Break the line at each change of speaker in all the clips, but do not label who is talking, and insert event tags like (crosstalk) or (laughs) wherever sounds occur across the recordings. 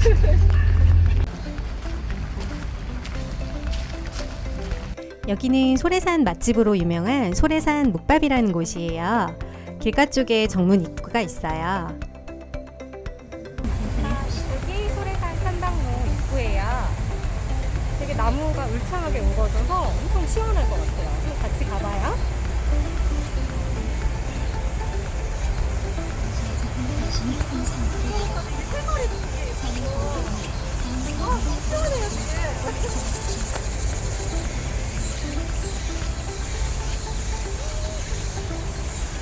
(laughs) 여기는 소래산 맛집으로 유명한 소래산 묵밥이라는 곳이에요. 길가 쪽에 정문 입구가 있어요.
여기 소래산 산당로 입구예요. 되게 나무가 울창하게 우거져서 엄청 시원할 것 같아요. 같이 가봐요.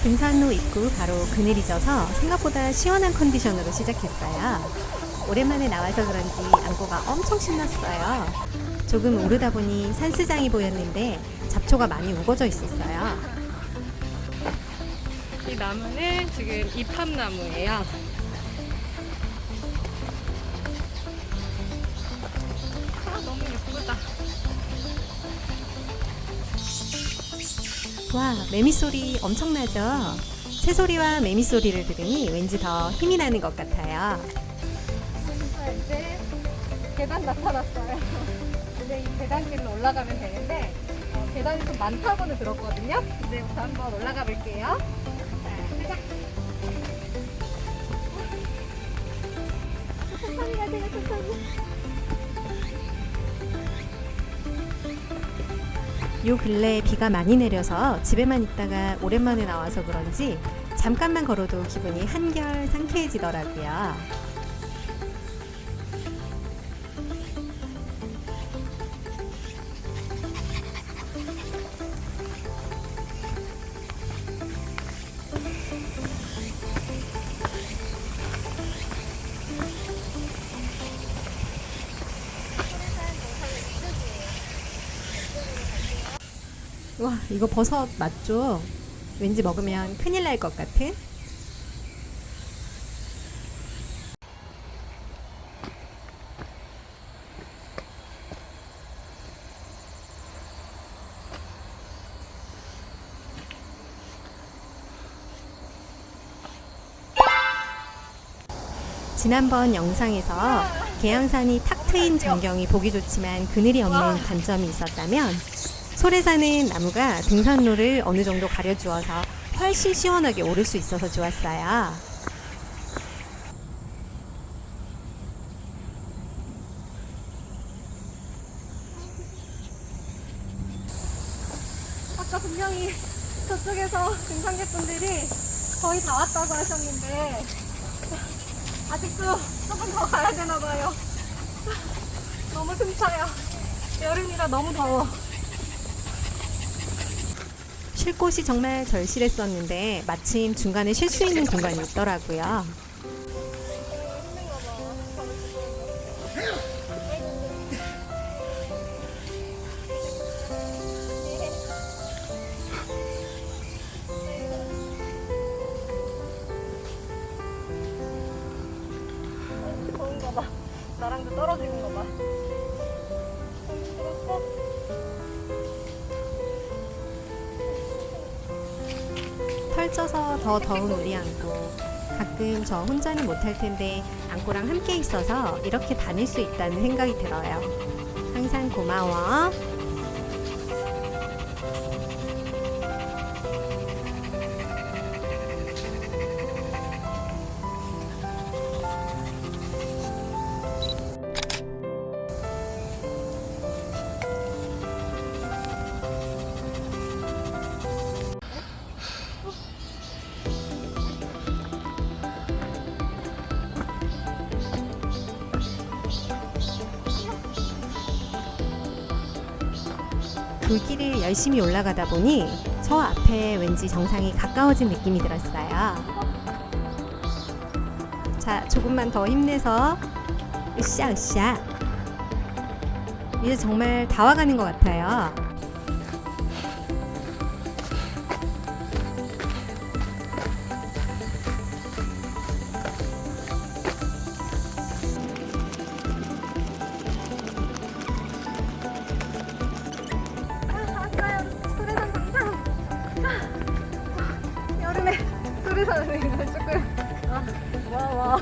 등산로 입구 바로 그늘이 져서 생각보다 시원한 컨디션으로 시작했어요. 오랜만에 나와서 그런지 안고가 엄청 신났어요. 조금 오르다 보니 산스장이 보였는데 잡초가 많이 우거져 있었어요.
이 나무는 지금 이팝나무예요.
와, 매미 소리 엄청나죠? 새 소리와 매미 소리를 들으니 왠지 더 힘이 나는 것 같아요.
자, 이제 계단 나타났어요. 이제 이 계단길로 올라가면 되는데 어, 계단이 좀 많다고는 들었거든요. 이제부터 한번 올라가 볼게요. 자, 가자. 천천히 가세요, 천천히.
요 근래에 비가 많이 내려서 집에만 있다가 오랜만에 나와서 그런지 잠깐만 걸어도 기분이 한결 상쾌해지더라고요. 와, 이거 버섯 맞죠? 왠지 먹으면 큰일 날 것 같은? 지난번 영상에서 계양산이 탁 트인 전경이 보기 좋지만 그늘이 없는 단점이 있었다면 소래산은 나무가 등산로를 어느 정도 가려주어서 훨씬 시원하게 오를 수 있어서 좋았어요.
아까 분명히 저쪽에서 등산객분들이 거의 다 왔다고 하셨는데 아직도 조금 더 가야 되나 봐요. 너무 숨차요. 여름이라 너무 더워.
쉴 곳이 정말 절실했었는데 마침 중간에 쉴 수 있는 공간이 있더라고요.
봐. 나랑도 떨어지는 거 봐.
펼쳐서 더 더운 우리 안고 가끔 저 혼자는 못할 텐데 안고랑 함께 있어서 이렇게 다닐 수 있다는 생각이 들어요. 항상 고마워. 돌길을 열심히 올라가다 보니 저 앞에 왠지 정상이 가까워진 느낌이 들었어요. 자, 조금만 더 힘내서 으쌰 으쌰. 이제 정말 다 와가는 것 같아요.
이거 조금 아, 와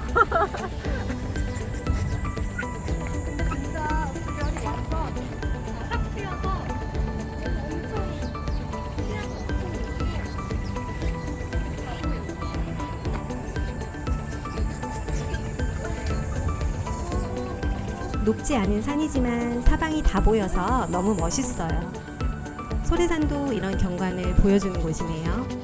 높지 않은 산이지만 사방이 다 보여서 너무 멋있어요. 소래산도 이런 경관을 보여주는 곳이네요.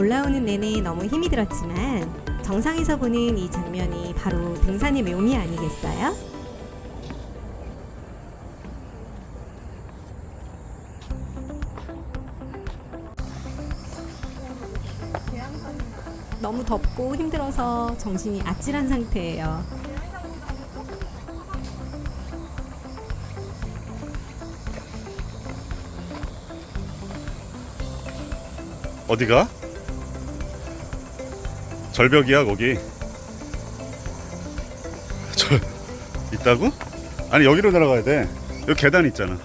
올라오는 내내 너무 힘이 들었지만 정상에서 보는 이 장면이 바로 등산의 묘미 아니겠어요? 너무 덥고 힘들어서 정신이 아찔한 상태예요.
어디가? 절벽이야 거기. 절 있다고? 아니 여기로 내려가야 돼. 여기 계단 있잖아.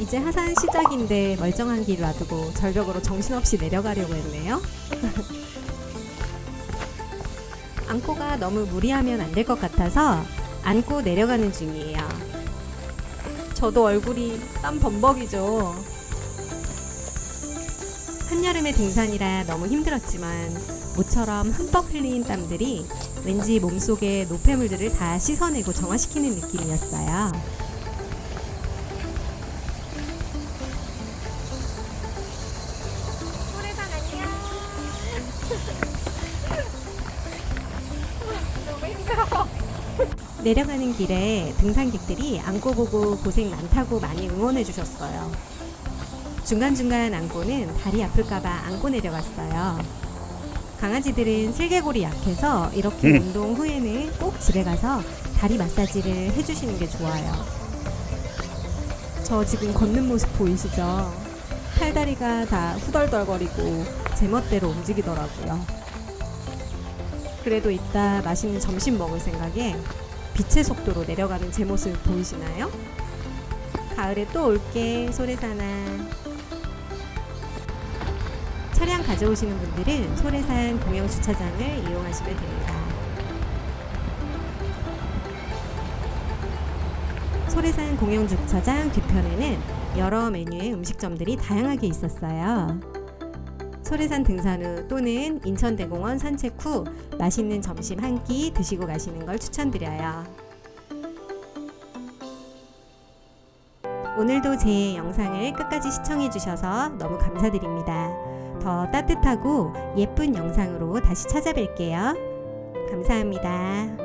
이제 하산 시작인데 멀쩡한 길 놔두고 절벽으로 정신없이 내려가려고 했네요. (laughs) 안고가 너무 무리하면 안 될 것 같아서 안고 내려가는 중이에요. 저도 얼굴이 땀 범벅이죠. 한여름의 등산이라 너무 힘들었지만 모처럼 흠뻑 흘린 땀들이 왠지 몸속의 노폐물들을 다 씻어내고 정화시키는 느낌이었어요.
소래산 안녕. (laughs) 너무 힘들어.
내려가는 길에 등산객들이 안고 보고 고생 많다고 많이 응원해 주셨어요. 중간중간 안고는 다리 아플까봐 안고 내려갔어요. 강아지들은 슬개골이 약해서 이렇게
음.
운동 후에는 꼭 집에 가서 다리 마사지를 해주시는 게 좋아요. 저 지금 걷는 모습 보이시죠? 팔다리가 다 후덜덜거리고 제멋대로 움직이더라고요. 그래도 이따 맛있는 점심 먹을 생각에 빛의 속도로 내려가는 제 모습 보이시나요? 가을에 또 올게 소래산아. 차량 가져오시는 분들은 소래산 공영 주차장을 이용하시면 됩니다. 소래산 공영 주차장 뒤편에는 여러 메뉴의 음식점들이 다양하게 있었어요. 소래산 등산 후 또는 인천대공원 산책 후 맛있는 점심 한 끼 드시고 가시는 걸 추천드려요. 오늘도 제 영상을 끝까지 시청해 주셔서 너무 감사드립니다. 더 따뜻하고 예쁜 영상으로 다시 찾아뵐게요. 감사합니다.